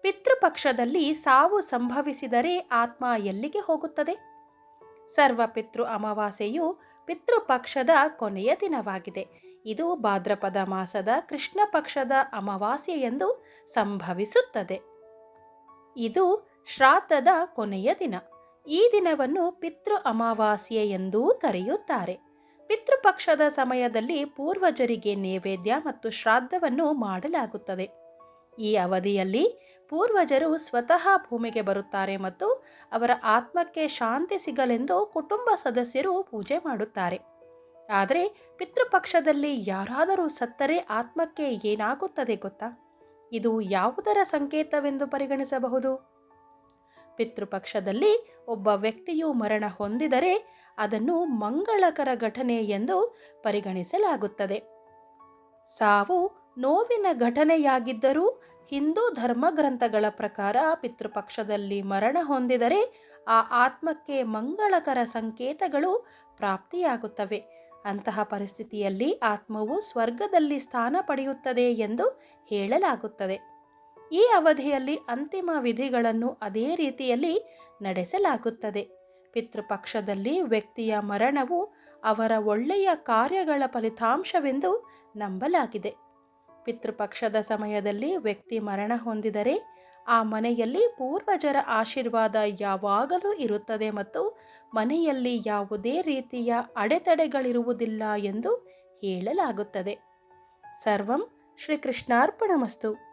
ಪಿತೃಪಕ್ಷದಲ್ಲಿ ಸಾವು ಸಂಭವಿಸಿದರೆ ಆತ್ಮ ಎಲ್ಲಿಗೆ ಹೋಗುತ್ತದೆ? ಸರ್ವ ಪಿತೃ ಅಮಾವಾಸ್ಯೆಯು ಪಿತೃಪಕ್ಷದ ಕೊನೆಯ ದಿನವಾಗಿದೆ. ಇದು ಭಾದ್ರಪದ ಮಾಸದ ಕೃಷ್ಣ ಪಕ್ಷದ ಅಮಾವಾಸ್ಯೆ ಎಂದು ಸಂಭವಿಸುತ್ತದೆ. ಇದು ಶ್ರಾದ್ದದ ಕೊನೆಯ ದಿನ. ಈ ದಿನವನ್ನು ಪಿತೃ ಅಮಾವಾಸ್ಯೆ ಎಂದೂ ಕರೆಯುತ್ತಾರೆ. ಪಿತೃಪಕ್ಷದ ಸಮಯದಲ್ಲಿ ಪೂರ್ವಜರಿಗೆ ನೈವೇದ್ಯ ಮತ್ತು ಶ್ರಾದ್ದವನ್ನು ಮಾಡಲಾಗುತ್ತದೆ. ಈ ಅವಧಿಯಲ್ಲಿ ಪೂರ್ವಜರು ಸ್ವತಃ ಭೂಮಿಗೆ ಬರುತ್ತಾರೆ ಮತ್ತು ಅವರ ಆತ್ಮಕ್ಕೆ ಶಾಂತಿ ಸಿಗಲೆಂದು ಕುಟುಂಬ ಸದಸ್ಯರು ಪೂಜೆ ಮಾಡುತ್ತಾರೆ. ಆದರೆ ಪಿತೃಪಕ್ಷದಲ್ಲಿ ಯಾರಾದರೂ ಸತ್ತರೆ ಆತ್ಮಕ್ಕೆ ಏನಾಗುತ್ತದೆ ಗೊತ್ತಾ? ಇದು ಯಾವುದರ ಸಂಕೇತವೆಂದು ಪರಿಗಣಿಸಬಹುದು? ಪಿತೃಪಕ್ಷದಲ್ಲಿ ಒಬ್ಬ ವ್ಯಕ್ತಿಯು ಮರಣ ಹೊಂದಿದರೆ ಅದನ್ನು ಮಂಗಳಕರ ಘಟನೆ ಎಂದು ಪರಿಗಣಿಸಲಾಗುತ್ತದೆ. ಸಾವು ನೋವಿನ ಘಟನೆಯಾಗಿದ್ದರೂ ಹಿಂದೂ ಧರ್ಮ ಗ್ರಂಥಗಳ ಪ್ರಕಾರ ಪಿತೃಪಕ್ಷದಲ್ಲಿ ಮರಣ ಹೊಂದಿದರೆ ಆ ಆತ್ಮಕ್ಕೆ ಮಂಗಳಕರ ಸಂಕೇತಗಳು ಪ್ರಾಪ್ತಿಯಾಗುತ್ತವೆ. ಅಂತಹ ಪರಿಸ್ಥಿತಿಯಲ್ಲಿ ಆತ್ಮವು ಸ್ವರ್ಗದಲ್ಲಿ ಸ್ಥಾನ ಪಡೆಯುತ್ತದೆ ಎಂದು ಹೇಳಲಾಗುತ್ತದೆ. ಈ ಅವಧಿಯಲ್ಲಿ ಅಂತಿಮ ವಿಧಿಗಳನ್ನು ಅದೇ ರೀತಿಯಲ್ಲಿ ನಡೆಸಲಾಗುತ್ತದೆ. ಪಿತೃಪಕ್ಷದಲ್ಲಿ ವ್ಯಕ್ತಿಯ ಮರಣವು ಅವರ ಒಳ್ಳೆಯ ಕಾರ್ಯಗಳ ಫಲಿತಾಂಶವೆಂದು ನಂಬಲಾಗಿದೆ. ಪಿತೃಪಕ್ಷದ ಸಮಯದಲ್ಲಿ ವ್ಯಕ್ತಿ ಮರಣ ಹೊಂದಿದರೆ ಆ ಮನೆಯಲ್ಲಿ ಪೂರ್ವಜರ ಆಶೀರ್ವಾದ ಯಾವಾಗಲೂ ಇರುತ್ತದೆ ಮತ್ತು ಮನೆಯಲ್ಲಿ ಯಾವುದೇ ರೀತಿಯ ಅಡೆತಡೆಗಳಿರುವುದಿಲ್ಲ ಎಂದು ಹೇಳಲಾಗುತ್ತದೆ. ಸರ್ವಂ ಶ್ರೀಕೃಷ್ಣಾರ್ಪಣಮಸ್ತು.